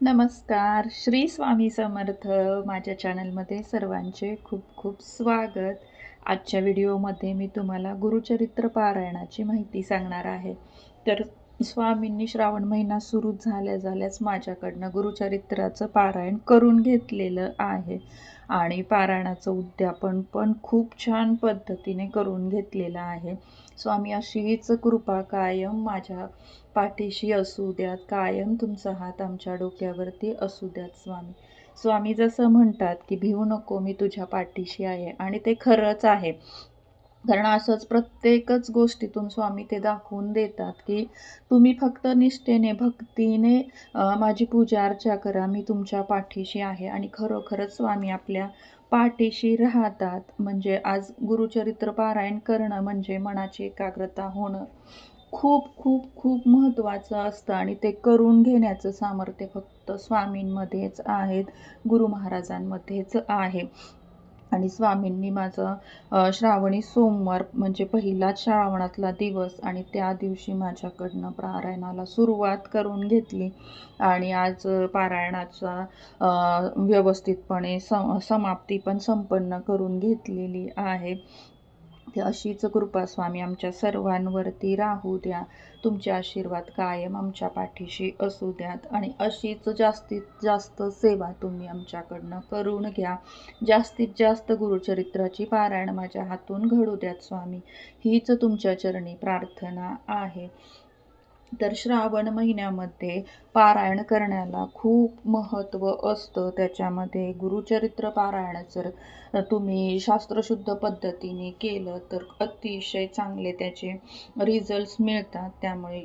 नमस्कार. श्री स्वामी समर्थ माझ्या चॅनलमध्ये सर्वांचे खूप खूप स्वागत. आजच्या व्हिडिओमध्ये मी तुम्हाला गुरुचरित्र पारायणाची माहिती सांगणार आहे. तर स्वामींनी श्रावण महिना सुरू झाल्या झाल्याच माझ्याकडनं गुरुचरित्राचं पारायण करून घेतलेलं आहे. आणि पारायणाचं उद्यापन पण खूप छान पद्धतीने करून घेतलेलं आहे. स्वामी अशीच कृपा कायम माझ्या पाठीशी असू द्यात. कायम तुमचा हात आमच्या डोक्यावरती असू द्यात स्वामी. स्वामी जसं म्हणतात की भिवू नको मी तुझ्या पाठीशी आहे. आणि ते खरंच आहे. कारण असंच प्रत्येकच गोष्टीतून स्वामी ते दाखवून देतात की तुम्ही फक्त निष्ठेने भक्तीने माझी पूजा अर्चा करा मी तुमच्या पाठीशी आहे. आणि खरोखरच स्वामी आपल्या पाठीशी राहतात. म्हणजे आज गुरुचरित्र पारायण करणं म्हणजे मनाची एकाग्रता होणं खूप खूप खूप महत्त्वाचं असतं. आणि ते करून घेण्याचं सामर्थ्य फक्त स्वामींमध्येच आहेत गुरु महाराजांमध्येच आहे. आणि स्वामींनी माझं श्रावणी सोमवार म्हणजे पहिलाच श्रावणातला दिवस आणि त्या दिवशी माझ्याकडनं पारायणाला सुरुवात करून घेतली. आणि आज पारायणाचा व्यवस्थितपणे सम समाप्ती पण संपन्न करून घेतलेली आहे. ते अशीच कृपा स्वामी आमच्या सर्वांवरती राहू द्या. तुमचे आशीर्वाद कायम आमच्या पाठीशी असू द्यात आणि अशीच जास्तीत जास्त सेवा तुम्ही आमच्याकडनं करून घ्या. जास्तीत जास्त गुरुचरित्राची पारायण माझ्या हातून घडू द्यात स्वामी. हीच तुमच्या चरणी प्रार्थना आहे. तर श्रावण महिन्यामध्ये पारायण करण्याला खूप महत्त्व असतं. त्याच्यामध्ये गुरुचरित्र पारायण जर तुम्ही शास्त्रशुद्ध पद्धतीने केलं तर अतिशय चांगले त्याचे रिझल्ट्स मिळतात. त्यामुळे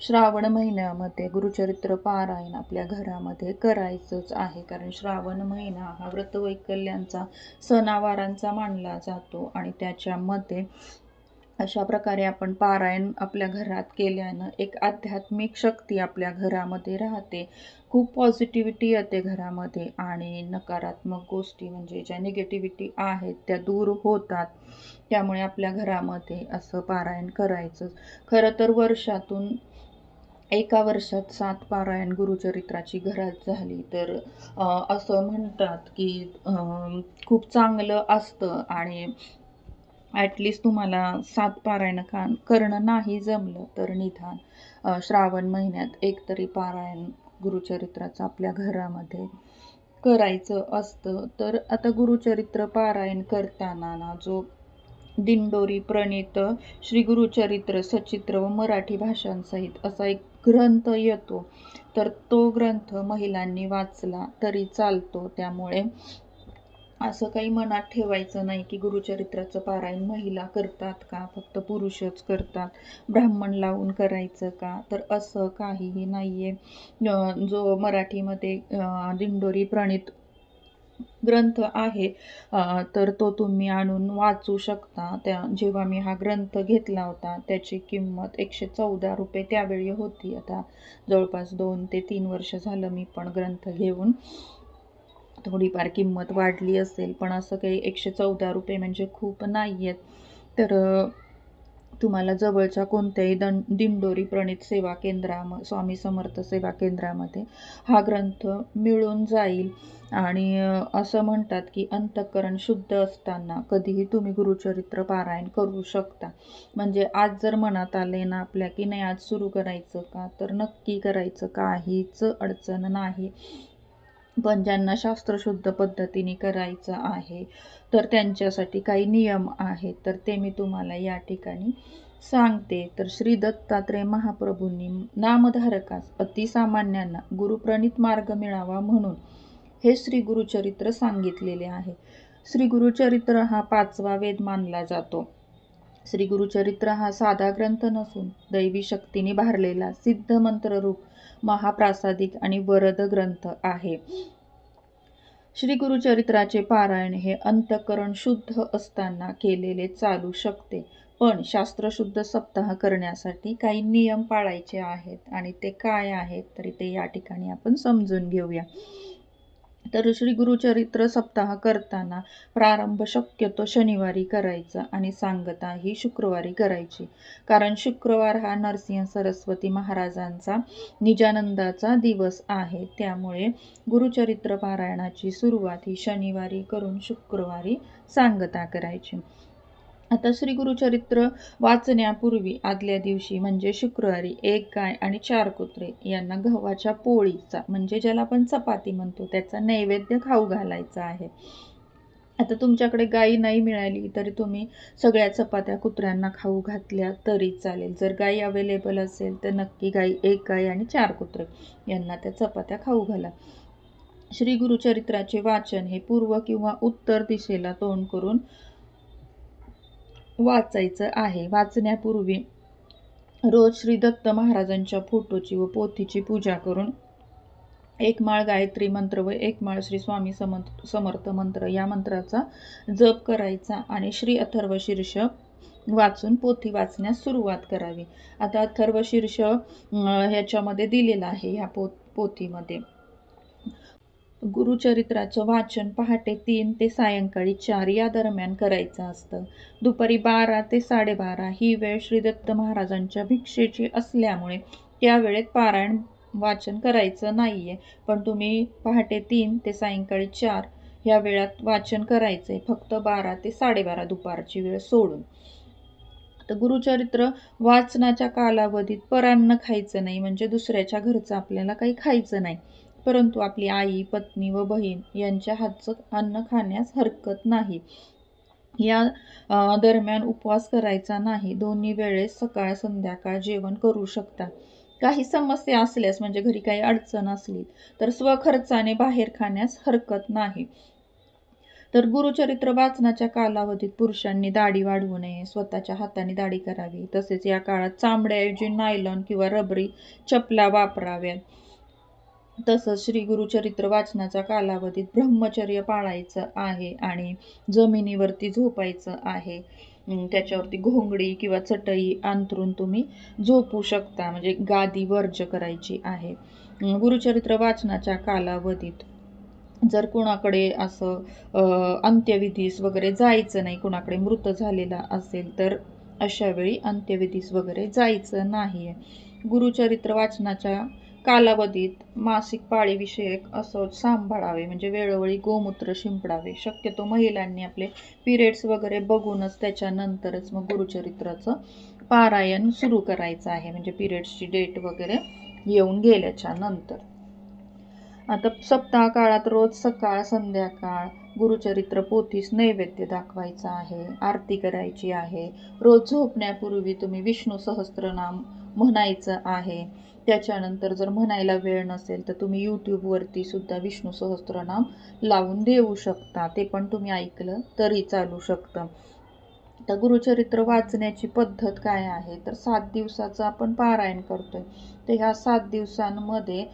श्रावण महिन्यामध्ये गुरुचरित्र पारायण आपल्या घरामध्ये करायचंच आहे. कारण श्रावण महिना हा व्रतवैकल्यांचा सणावारांचा मानला जातो आणि त्याच्यामध्ये अशा प्रकारे आपण पारायण आपल्या घरात केल्यानं एक आध्यात्मिक शक्ती आपल्या घरामध्ये राहते. खूप पॉझिटिव्हिटी येते घरामध्ये आणि नकारात्मक गोष्टी म्हणजे ज्या निगेटिव्हिटी आहेत त्या दूर होतात. त्यामुळे आपल्या घरामध्ये असं पारायण करायचं. खरं तर वर्षातून एका वर्षात सात पारायण गुरुचरित्राची घरात झाली तर असं म्हणतात की खूप चांगलं असतं आणि ॲटलिस्ट तुम्हाला सात पारायण खान करणं नाही जमलं तर निधान श्रावण महिन्यात एक तरी पारायण गुरुचरित्राचं आपल्या घरामध्ये करायचं असतं. तर आता गुरुचरित्र पारायण करताना ना जो दिंडोरी प्रणित श्री गुरुचरित्र सचित्र व मराठी भाषांसहित असा एक ग्रंथ येतो तर तो ग्रंथ महिलांनी वाचला तरी चालतो. त्यामुळे असं काही मनात ठेवायचं नाही की गुरुचरित्राचं पारायण महिला करतात का? फक्त पुरुषच करतात. ब्राह्मण लावून करायचं का? तर असं काहीही नाही आहे जो मराठीमध्ये दिंडोरी प्रणित ग्रंथ आहे तर तो तुम्ही आणून वाचू शकता. त्या जेव्हा मी हा ग्रंथ घेतला होता त्याची किंमत एकशे चौदा रुपये त्यावेळी होती. आता जवळपास दोन ते तीन वर्ष झालं मी पण ग्रंथ घेऊन. थोडीफार किंमत वाढली असेल पण असं काही एकशे चौदा रुपये म्हणजे खूप नाही आहेत तर तुम्हाला जवळच्या कोणत्याही दं दिंडोरी प्रणित सेवा केंद्राम स्वामी समर्थ सेवा केंद्रामध्ये हा ग्रंथ मिळून जाईल. आणि असं म्हणतात की अंतःकरण शुद्ध असताना कधीही तुम्ही गुरुचरित्र पारायण करू शकता. म्हणजे आज जर मनात आले ना आपल्या की नाही आज सुरू करायचं का? तर नक्की करायचं काहीच अडचण नाही. पण ज्यांना शास्त्रशुद्ध पद्धतीने करायचं आहे तर त्यांच्यासाठी काही नियम आहेत. तर ते मी तुम्हाला या ठिकाणी सांगते. तर श्री दत्तात्रय महाप्रभूंनी नामधारकास अतिसामान्यांना गुरुप्रणित मार्ग मिळावा म्हणून हे श्री गुरुचरित्र सांगितलेले आहे. श्री गुरुचरित्र हा पाचवा वेद मानला जातो. श्री गुरुचरित्र हा साधा ग्रंथ नसून दैवी शक्तीने भारलेला सिद्ध मंत्ररूप महाप्रासादिक आणि वरद ग्रंथ आहे. श्री गुरुचरित्राचे पारायण हे अंतकरण शुद्ध असताना केलेले चालू शकते. पण शास्त्रशुद्ध सप्ताह करण्यासाठी काही नियम पाळायचे आहेत आणि ते काय आहेत तरी ते या ठिकाणी आपण समजून घेऊया. तर श्री गुरुचरित्र सप्ताह करताना प्रारंभ शक्यतो शनिवारी करायचा आणि सांगता ही शुक्रवारी करायची. कारण शुक्रवार हा नरसिंह सरस्वती महाराजांचा निजानंदाचा दिवस आहे. त्यामुळे गुरुचरित्र पारायणाची सुरुवात ही शनिवारी करून शुक्रवारी सांगता करायची. आता श्री गुरुचरित्र वाचण्यापूर्वी आदल्या दिवशी म्हणजे शुक्रवारी एक गाय आणि चार कुत्रे यांना गव्हाच्या पोळीचा म्हणजे ज्याला आपण चपाती म्हणतो त्याचा नैवेद्य खाऊ घालायचा आहे. आता तुमच्याकडे गाई नाही मिळाली तरी तुम्ही सगळ्या चपात्या कुत्र्यांना खाऊ घातल्या तरी चालेल. जर गाई अवेलेबल असेल तर नक्की गाई एक गाय आणि चार कुत्रे यांना त्या चपात्या खाऊ घाला. श्री गुरुचरित्राचे वाचन हे पूर्व किंवा उत्तर दिशेला तोंड करून वाचायचं आहे. वाचण्यापूर्वी रोज श्री दत्त महाराजांच्या फोटोची व पोथीची पूजा करून एक माळ गायत्री मंत्र व एक माळ श्री स्वामी समर्थ समर्थ मंत्र या मंत्राचा जप करायचा आणि श्री अथर्व शीर्ष वाचून पोथी वाचण्यास सुरुवात करावी. आता अथर्व शीर्ष ह्याच्यामध्ये दिलेला आहे ह्या पो पोथीमध्ये. गुरुचरित्राचं वाचन पहाटे तीन ते सायंकाळी चार या दरम्यान करायचं असतं. दुपारी बारा ते साडेबारा ही वेळ श्री दत्त महाराजांच्या भिक्षेची असल्यामुळे त्या वेळेत पारायण वाचन करायचं नाही आहे पण तुम्ही पहाटे तीन ते सायंकाळी चार ह्या वेळात वाचन करायचं आहे फक्त बारा ते साडेबारा दुपारची वेळ सोडून. तर गुरुचरित्र वाचनाच्या कालावधीत परान्न खायचं नाही. म्हणजे दुसऱ्याच्या घरचं आपल्याला काही खायचं नाही. परंतु आपली आई पत्नी व बहीण यांच्या हातचं अन्न खाण्यास हरकत नाही. या दरम्यान उपवास करायचा नाही. दोन्ही वेळेस सकाळ संध्याकाळ जेवण करू शकता. काही समस्या असल्यास म्हणजे घरी काही अडचण असली तर स्वखर्चाने बाहेर खाण्यास हरकत नाही. तर गुरुचरित्र वाचनाच्या कालावधीत पुरुषांनी दाढी वाढवू नये स्वतःच्या हाताने दाढी करावी. तसेच या काळात चांबड्याऐवजी नायलॉन किंवा रबरी चपला वापराव्यात. तसंच श्री गुरुचरित्र वाचनाच्या कालावधीत ब्रह्मचर्य पाळायचं आहे आणि जमिनीवरती झोपायचं आहे. त्याच्यावरती घोंगडी किंवा चटई अंतरून तुम्ही झोपू शकता म्हणजे गादी वर्ज करायची आहे. गुरुचरित्र वाचनाच्या कालावधीत जर कुणाकडे असं अंत्यविधीस वगैरे जायचं नाही कुणाकडे मृत झालेला असेल तर अशावेळी अंत्यविधीस वगैरे जायचं नाही आहे गुरुचरित्र वाचनाच्या कालावधीत मासिक पाळीविषयक असं सांभाळावे म्हणजे वेळोवेळी गोमूत्र शिंपडावे. शक्यतो महिलांनी आपले पिरियड्स वगैरे बघूनच त्याच्यानंतरच मग गुरुचरित्राचं पारायण सुरू करायचं आहे म्हणजे पिरियड्सची डेट वगैरे येऊन गेल्याच्यानंतर. आता सप्ताह काळात रोज सकाळ संध्याकाळ गुरुचरित्र पोथीस नैवेद्य दाखवायचा आहे आरती करायची आहे. रोज झोपण्यापूर्वी तुम्ही विष्णू सहस्त्रनाम म्हणायचं आहे. त्याच्यानंतर जर म्हणायला वेळ नसेल तर तुम्ही यूट्यूबवरती सुद्धा विष्णू सहस्त्रनाम लावून देऊ शकता. ते पण तुम्ही ऐकलं तरी चालू शकतं. तर गुरुचरित्र वाचण्याची पद्धत काय आहे? तर सात दिवसाचं आपण पारायण करतोय. तर ह्या सात दिवसांमध्ये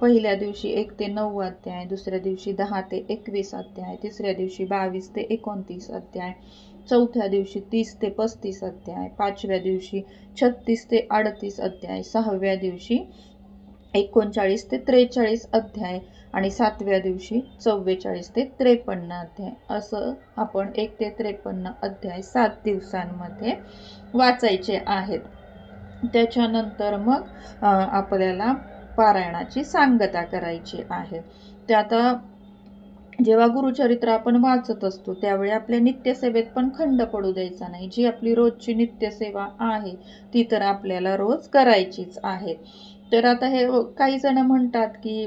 पहिल्या दिवशी एक ते नऊ अध्याय दुसऱ्या दिवशी दहा ते एकवीस अध्याय तिसऱ्या दिवशी बावीस ते एकोणतीस अध्याय. चौथ्या दिवशी तीस ते पस्तीस अध्याय पाचव्या दिवशी छत्तीस ते अडतीस अध्याय सहाव्या दिवशी एकोणचाळीस ते त्रेचाळीस अध्याय आणि सातव्या दिवशी चव्वेचाळीस ते त्रेपन्न अध्याय. असं आपण एक ते त्रेपन्न अध्याय सात दिवसांमध्ये वाचायचे आहेत. त्याच्यानंतर मग आपल्याला पारायणाची सांगता करायची आहे. ते आता जेव्हा गुरुचरित्र आपण वाचत असतो त्यावेळी आपल्या नित्यसेवेत पण खंड पडू द्यायचा नाही. जी आपली रोजची नित्यसेवा आहे ती तर आपल्याला रोज करायचीच आहे. तर आता हे काही जण म्हणतात की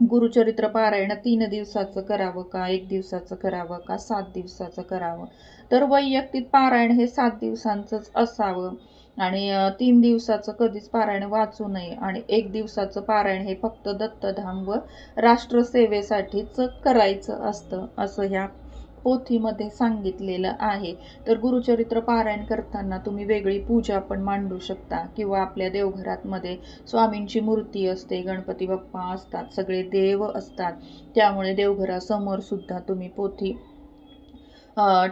गुरुचरित्र पारायण तीन दिवसाचं करावं का एक दिवसाचं करावं का सात दिवसाचं करावं? तर वैयक्तिक पारायण हे सात दिवसांचंच असावं. आणि तीन दिवसाचं कधीच पारायण वाचू नये आणि एक दिवसाचं पारायण हे फक्त दत्तधाम व राष्ट्रसेवेसाठीच करायचं असतं असं ह्या पोथीमध्ये सांगितलेलं आहे. तर गुरुचरित्र पारायण करताना तुम्ही वेगळी पूजा पण मांडू शकता किंवा आपल्या देवघरातमध्ये स्वामींची मूर्ती असते गणपती बाप्पा असतात सगळे देव असतात. त्यामुळे देवघरासमोर सुद्धा तुम्ही पोथी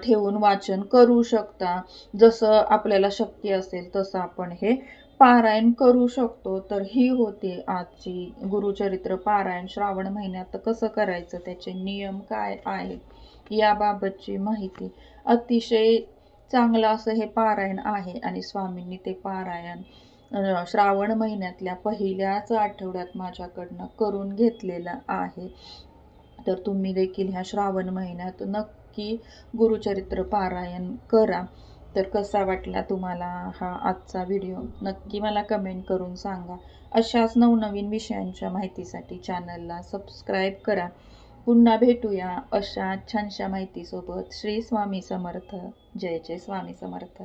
ठेवून वाचन करू शकता. जसं आपल्याला शक्य असेल तसं आपण हे पारायण करू शकतो. तर ही होती आजची गुरुचरित्र पारायण. श्रावण महिन्यात कसं करायचं? त्याचे नियम काय आहेत? याबाबतची माहिती अतिशय चांगलं असं हे पारायण आहे आणि स्वामींनी ते पारायण श्रावण महिन्यातल्या पहिल्याच आठवड्यात माझ्याकडनं करून घेतलेलं आहे. तर तुम्ही देखील ह्या श्रावण महिन्यात नक्की गुरुचरित्र पारायण करा. तर कसा वाटला तुम्हाला हा आजचा व्हिडिओ नक्की मला कमेंट करून सांगा. अशाच नवनवीन विषयांच्या माहितीसाठी चॅनलला सबस्क्राईब करा. पुन्हा भेटूया अशा छानशा माहितीसोबत. श्री स्वामी समर्थ. जय जय स्वामी समर्थ.